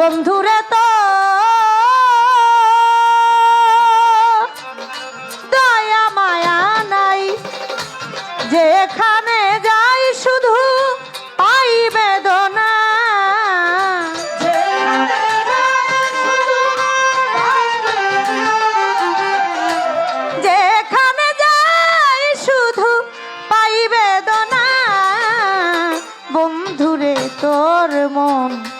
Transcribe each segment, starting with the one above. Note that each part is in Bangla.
বন্ধুরে তো। দয়া, মায়া নাই। যেখানে যাই শুধু পাই বেদনা। যেখানে যাই শুধু পাই বেদনা। বন্ধুরে, তোর মন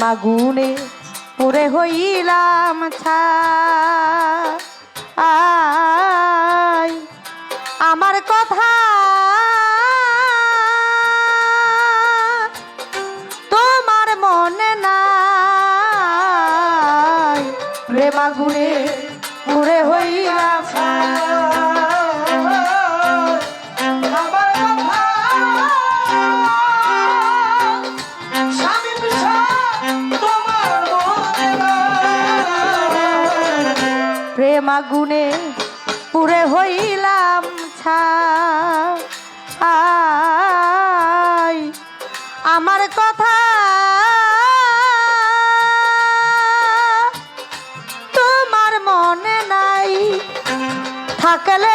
প্রেমাগুনে পুরে হইলাম ছাই আমার কথা আগুনে পুরে হইলাম ছাই। আমার কথা তোমার মনে নাই। থাকলে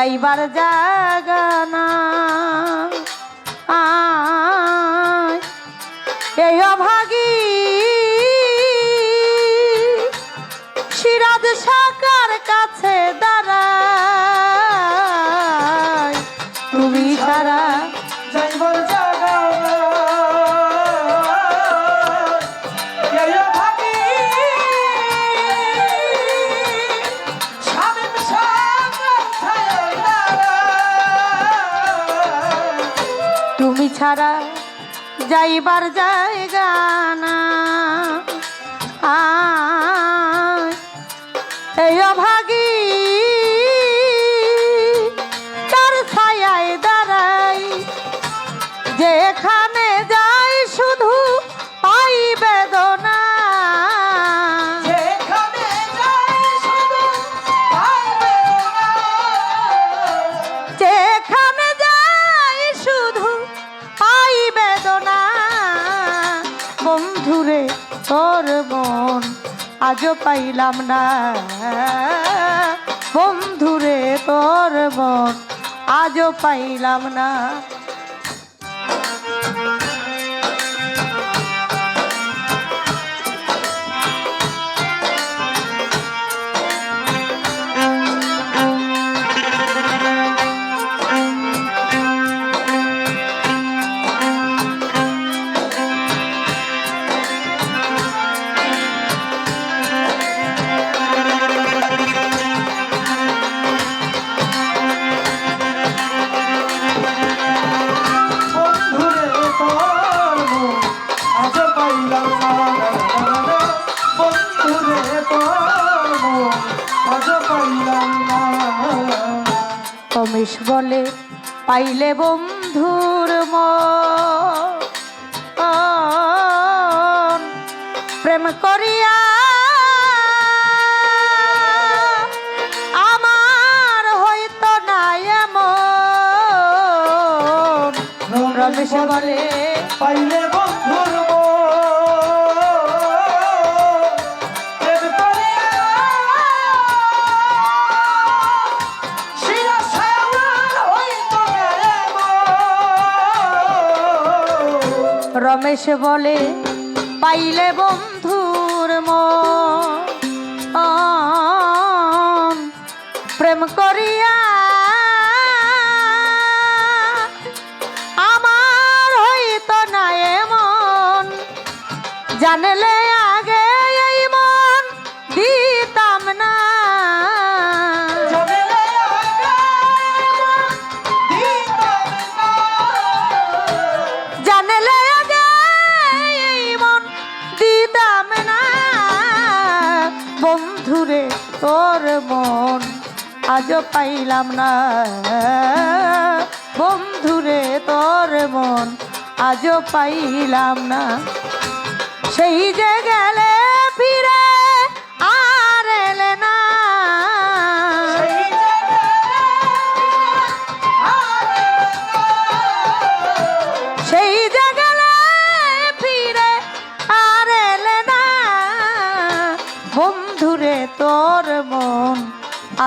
যাইবার জাগানা ছাড়া যাইবার জায়গা না। এই অভাগী আজও পাইলাম না। বন্ধুরে তোর মন আজও পাইলাম না। রমেশ বলে পাইলে বন্ধুর মন। প্রেম করিয়া আমার হইতো না এমন। রমেশ বলে পাইলে রমেশ বলে পাইলে বন্ধুর প্রেম করিয়া আমার হইত না এমন। জানলে মন আজও পাইলাম না। বন্ধুরে তোর মন আজও পাইলাম না। সেই যে গেলে